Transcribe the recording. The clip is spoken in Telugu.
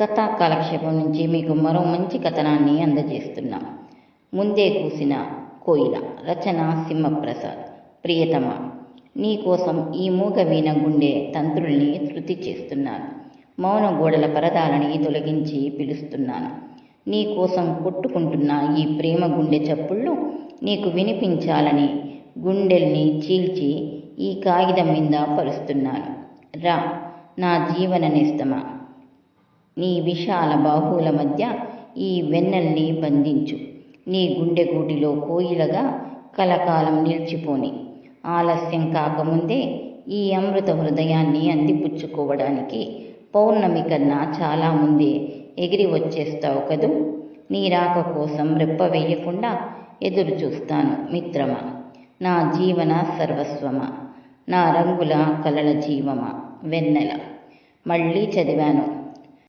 కథా కాలక్షేపం నుంచి మీకు మరో మంచి కథనాన్ని అందజేస్తున్నాం. ముందే కూసిన కోయిల రచన సింహప్రసాద్. ప్రియతమ నీకోసం ఈ మూగ వీణ గుండె తంత్రుల్ని శృతి చేస్తున్నాను. మౌన గోడల పరదాలని తొలగించి పిలుస్తున్నాను. నీకోసం కొట్టుకుంటున్న ఈ ప్రేమ గుండె చప్పుళ్ళు నీకు వినిపించాలని గుండెల్ని చీల్చి ఈ కాగితం మీద పరుస్తున్నాను. రా నా జీవన నిస్తమా? నీ విశాల బాహువుల మధ్య ఈ వెన్నెల్ని బంధించు. నీ గుండె గూటిలో కోయిలగా కలకాలం నిలిచిపోని. ఆలస్యం కాకముందే ఈ అమృత హృదయాన్ని అందిపుచ్చుకోవడానికి పౌర్ణమి కన్నా చాలా ముందే ఎగిరి వచ్చేస్తావు కదూ? నీ రాక కోసం రెప్ప వేయకుండా ఎదురు చూస్తాను మిత్రమా. నా జీవన సర్వస్వమా. నా రంగుల కలల జీవమా. వెన్నెల. మళ్ళీ చదివాను.